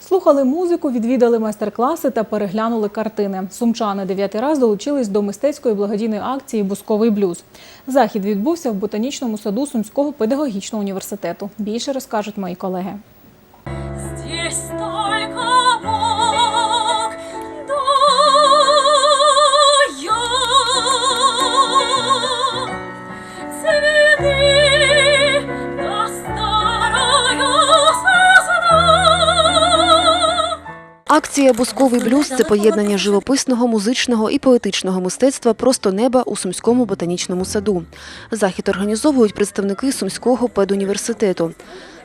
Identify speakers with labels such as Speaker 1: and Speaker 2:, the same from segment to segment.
Speaker 1: Слухали музику, відвідали майстер-класи та переглянули картини. Сумчани дев'ятий раз долучились до мистецької благодійної акції Бусковий блюз. Захід відбувся в ботанічному саду Сумського педагогічного університету. Більше розкажуть мої колеги.
Speaker 2: Акція Бусковий блюз це поєднання живописного, музичного і поетичного мистецтва просто неба у Сумському ботанічному саду. Захід організовують представники Сумського педуніверситету.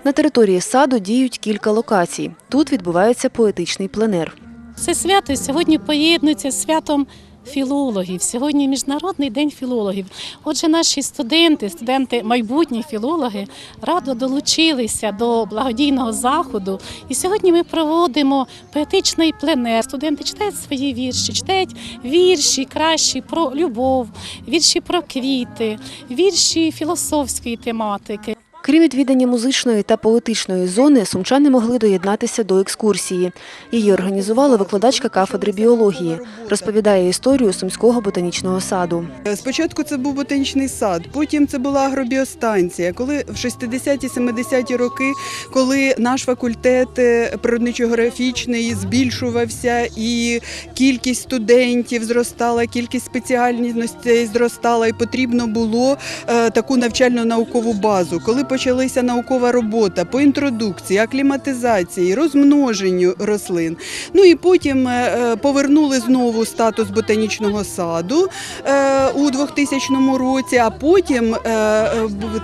Speaker 2: На території саду діють кілька локацій. Тут відбувається поетичний пленер.
Speaker 3: Це свято сьогодні поєднується з святом філологів. Сьогодні Міжнародний день філологів. Отже, наші студенти, студенти, майбутні філологи, радо долучилися до благодійного заходу. І сьогодні ми проводимо поетичний пленер. Студенти читають свої вірші, читають вірші кращі про любов, вірші про квіти, вірші філософської тематики.
Speaker 2: Крім відвідання музичної та поетичної зони, сумчани могли доєднатися до екскурсії. Її організувала викладачка кафедри біології. Розповідає історію Сумського ботанічного саду.
Speaker 4: Спочатку це був ботанічний сад, потім це була агробіостанція. Коли в 60-70-ті роки, коли наш факультет е, природничо-географічний збільшувався і кількість студентів зростала, кількість спеціальностей зростала, і потрібно було е, таку навчально-наукову базу. Коли почалася наукова робота по інтродукції, акліматизації, розмноженню рослин. Ну і потім е, е, повернули знову статус ботанічного саду е, у 2000 році, а потім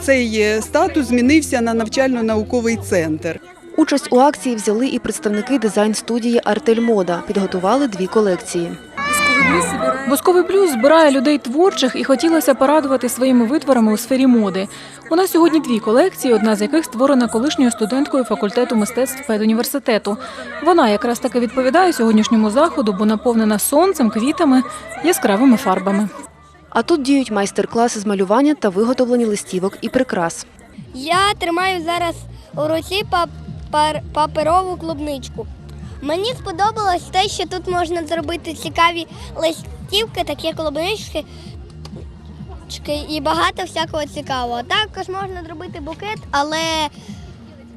Speaker 4: цей статус змінився на навчально-науковий центр.
Speaker 2: Участь у акції взяли і представники дизайн-студії Артельмода. Підготували дві колекції.
Speaker 1: Бусковий блюз збирає людей творчих і хотілося порадувати своїми витворами у сфері моди. У нас сьогодні дві колекції, одна з яких створена колишньою студенткою факультету мистецтв педуніверситету. Вона якраз таки відповідає сьогоднішньому заходу, бо наповнена сонцем, квітами, яскравими фарбами.
Speaker 2: А тут діють майстер-класи з малювання та виготовлення листівок і прикрас.
Speaker 5: Я тримаю зараз у руці папер, паперову клубничку. Мені сподобалось те, що тут можна зробити цікаві листівки, такі клубнички і багато всякого цікавого. Також можна зробити букет, але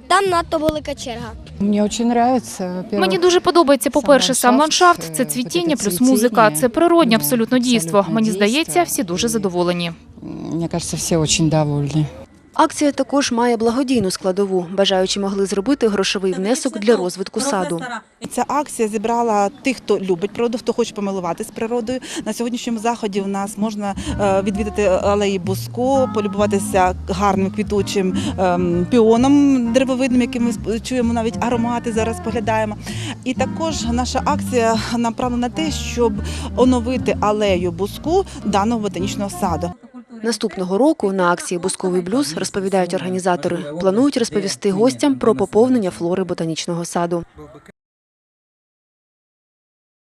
Speaker 5: там надто велика черга.
Speaker 6: Мені дуже подобається.
Speaker 7: Мені дуже подобається, по-перше, сам ландшафт, це цвітіння плюс музика, це природнє абсолютно дійство. Мені здається, всі дуже задоволені.
Speaker 6: Мені кажется, всі дуже довольні.
Speaker 2: Акція також має благодійну складову. Бажаючі могли зробити грошовий внесок для розвитку саду.
Speaker 8: Ця акція зібрала тих, хто любить природу, хто хоче помилуватись природою. На сьогоднішньому заході у нас можна е, відвідати алеї Буско, полюбуватися гарним квітучим ем, піоном деревовидним, яким ми чуємо навіть аромати. Зараз поглядаємо. І також наша акція направлена на те, щоб оновити алею Буску даного ботанічного саду.
Speaker 2: Наступного року на акції Бусковий блюз розповідають організатори. Планують розповісти гостям про поповнення флори ботанічного саду.